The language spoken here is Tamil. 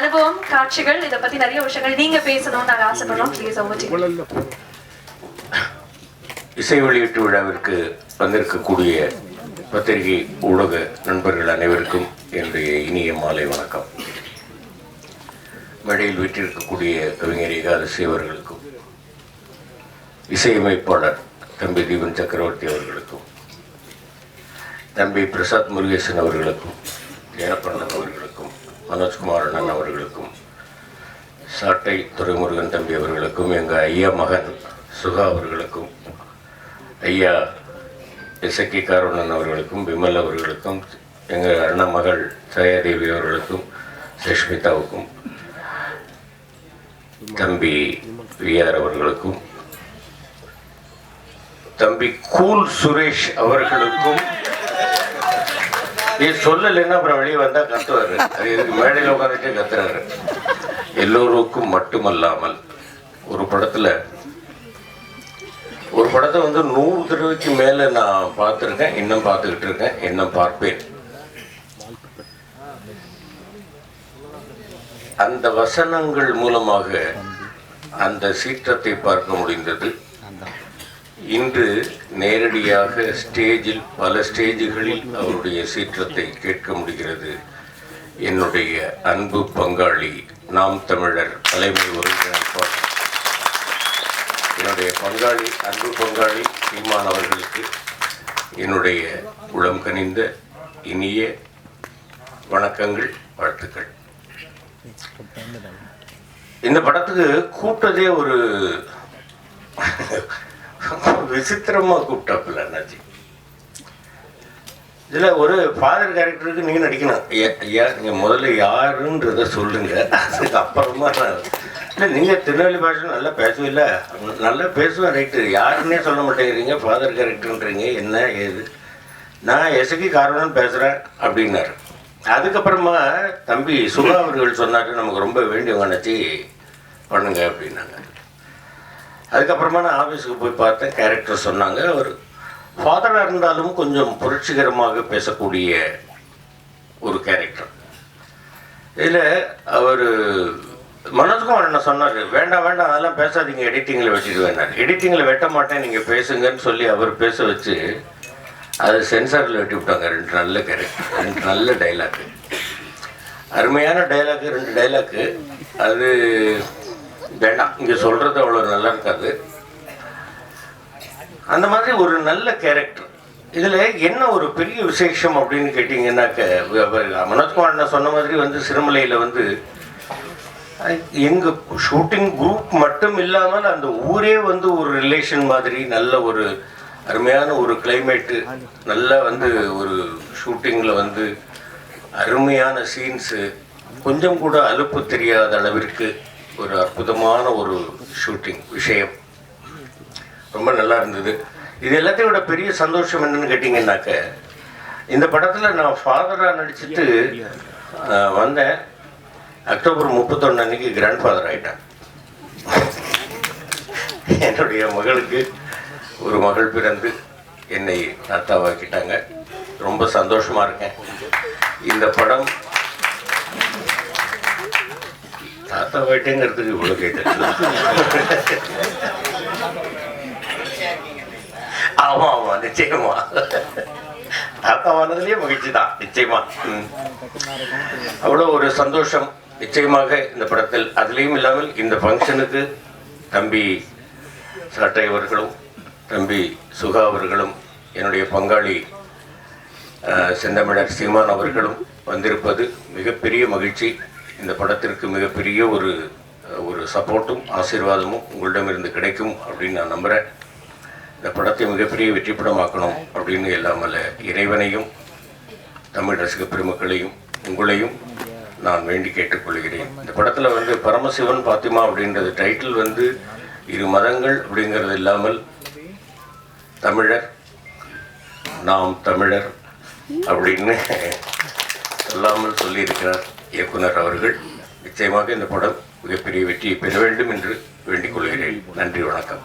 அனுபவம் காட்சிகள் இதை பத்தி நிறைய விஷயங்கள் நீங்க பேசணும்னு நாங்க ஆசைப்படுறோம். ப்ளீஸ் அவங்க இசை வெளியீட்டு விழாவிற்கு வந்திருக்கக்கூடிய பத்திரிகை ஊடக நண்பர்கள் அனைவருக்கும் என்னுடைய இனிய மாலை வணக்கம். மேடையில் வீட்டிருக்கக்கூடிய கவிஞர் ஏகாதசி அவர்களுக்கும் இசையமைப்பாளர் தம்பி தீபன் சக்கரவர்த்தி அவர்களுக்கும் தம்பி பிரசாத் முருகேசன் அவர்களுக்கும் ஏனப்பண்ணன் அவர்களுக்கும் மனோஜ்குமார் அண்ணன் அவர்களுக்கும் சாட்டை துரைமுருகன் தம்பி அவர்களுக்கும் எங்கள் ஐயா மகன் சுகா அவர்களுக்கும் ஐயா இசக்கி காரணன் அவர்களுக்கும் விமல் அவர்களுக்கும் எங்கள் அண்ணன் மகள் ஜெயாதேவி அவர்களுக்கும் சுஷ்மிதாவுக்கும் தம்பி விஆர் அவர்களுக்கும் தம்பி கூல் சுரேஷ் அவர்களுக்கும் நீ சொல்லலைன்னா அப்புறம் வெளியே வந்தா கத்துவாரு. அது இதுக்கு மேடையில் உட்காந்துட்டே கத்துறாரு. எல்லோருக்கும் மட்டுமல்லாமல் ஒரு படத்துல ஒரு படத்தை வந்து நூறு தடவைக்கு மேல நான் பார்த்துருக்கேன் இன்னும் பார்த்துக்கிட்டு இருக்கேன் இன்னும் பார்ப்பேன். அந்த வசனங்கள் மூலமாக அந்த சீற்றத்தை பார்க்க முடிந்தது. இன்று நேரடியாக ஸ்டேஜில் பல ஸ்டேஜுகளில் அவருடைய சீற்றத்தை கேட்க முடிகிறது. என்னுடைய அன்பு பங்காளி நாம் தமிழர் தலைமை ஒருங்கிணைப்பாளர். என்னுடைய பங்காளி அன்பு பங்காளி சீமான் அவர்களுக்கு என்னுடைய உளம் கனிந்த இனிய வணக்கங்கள் வாழ்த்துக்கள். இந்த படத்துக்கு கூப்பிட்டதே ஒரு விசித்திரமா கூப்பிட்டாப்புல அண்ணாச்சி. இதுல ஒரு ஃபாதர் கேரக்டருக்கு நீங்க நடிக்கணும். ஐயா ஐயா நீங்க முதல்ல யாருன்றத சொல்லுங்க. அதுக்கு அப்புறமா நான் இல்லை நீங்க திருநெல்வேலி பாஷை நல்லா பேசுவீல்ல நல்லா பேசுவேன் ரைட்டு யாருன்னே சொல்ல மாட்டேங்கிறீங்க ஃபாதர் கேரக்டர்ன்றீங்க என்ன ஏது? நான் எசகி காரணம் பேசுகிறேன் அப்படின்னாரு. அதுக்கப்புறமா தம்பி சுகா அவர்கள் சொன்னாரு நமக்கு ரொம்ப வேண்டியவங்க நினச்சி பண்ணுங்க அப்படின்னாங்க. அதுக்கப்புறமா நான் ஆஃபீஸுக்கு போய் பார்த்தேன். கேரக்டர் சொன்னாங்க. அவர் ஃபாதராக இருந்தாலும் கொஞ்சம் புரட்சிகரமாக பேசக்கூடிய ஒரு கேரக்டர் இதில் அவர் மனோஜ்குமார் என்ன சொன்னார்? வேண்டாம் வேண்டாம் அதெல்லாம் பேசாதீங்க. எடிட்டிங்கில் வச்சுடுவேன் எடிட்டிங்கில் வெட்ட மாட்டேன். நீங்கள் பேசுங்கன்னு சொல்லி அவர் பேச வச்சு அது சென்சாரில் வெட்டி விட்டாங்க. ரெண்டு நல்ல கேரக்டர் ரெண்டு நல்ல டைலாக்கு அருமையான டைலாக்கு ரெண்டு டைலாக்கு அது வேண்டாம். இங்கே சொல்கிறது அவ்வளோ நல்லா இருக்காது. அந்த மாதிரி ஒரு நல்ல கேரக்டர் இதில் என்ன ஒரு பெரிய விசேஷம் அப்படின்னு கேட்டிங்கன்னாக்க மனோஜ்குமார் நான் சொன்ன மாதிரி வந்து சிறுமலையில் வந்து எங்கள் ஷூட்டிங் குரூப் மட்டும் இல்லாமல் அந்த ஊரே வந்து ஒரு ரிலேஷன் மாதிரி நல்ல ஒரு அருமையான ஒரு கிளைமேட்டு நல்லா வந்து ஒரு ஷூட்டிங்கில் வந்து அருமையான சீன்ஸு கொஞ்சம் கூட அலுப்பு தெரியாத அளவிற்கு ஒரு அற்புதமான ஒரு ஷூட்டிங் விஷயம். ரொம்ப நல்லா இருந்தது. இது எல்லாத்தையும் விட பெரிய சந்தோஷம் என்னன்னு கேட்டிங்கன்னாக்க இந்த படத்தில் நான் ஃபாதராக நடிச்சுட்டு வந்தேன். அக்டோபர் முப்பத்தொன்று அன்னைக்கு கிராண்ட் ஃபாதர் ஆகிட்டேன் என்னுடைய மகளுக்கு ஒரு மகள் பிறந்து என்னை தாத்தாவாக்கிட்டாங்க. ரொம்ப சந்தோஷமாக இருக்கேன். இந்த படம் தாத்தா தாத்தாவாயிட்டேங்கிறதுக்கு இவ்வளோ கேட்டேன் ஆமா ஆமா நிச்சயமா. தாத்தாவானதுலயே மகிழ்ச்சி தான் நிச்சயமா. அவ்வளோ ஒரு சந்தோஷம் நிச்சயமாக இந்த படத்தில். அதுலேயும் இல்லாமல் இந்த ஃபங்க்ஷனுக்கு தம்பி சாட்டை அவர்களும் தம்பி சுகா அவர்களும் என்னுடைய பங்காளி செந்தமிழர் சீமான் அவர்களும் வந்திருப்பது மிகப்பெரிய மகிழ்ச்சி. இந்த படத்திற்கு மிகப்பெரிய ஒரு ஒரு சப்போர்ட்டும் ஆசீர்வாதமும் உங்களிடமிருந்து கிடைக்கும் அப்படின்னு நான் நம்புகிறேன் இந்த படத்தை மிகப்பெரிய வெற்றி படமாக்கணும் அப்படின்னு இல்லாமல் இறைவனையும் தமிழ் ரசிக பெருமக்களையும் உங்களையும் நான் வேண்டி கேட்டுக்கொள்கிறேன். இந்த படத்தில் வந்து பரமசிவன் பாத்திமா அப்படின்றது டைட்டில் வந்து இரு மதங்கள் அப்படிங்கிறது இல்லாமல் தமிழர் நாம் தமிழர் அப்படின்னு சொல்லாமல் சொல்லியிருக்கிறார். இயக்குனர் அவர்கள் நிச்சயமாக இந்த படம் மிகப்பெரிய வெற்றியை பெற வேண்டும் என்று வேண்டிக் கொள்கிறேன். நன்றி வணக்கம்.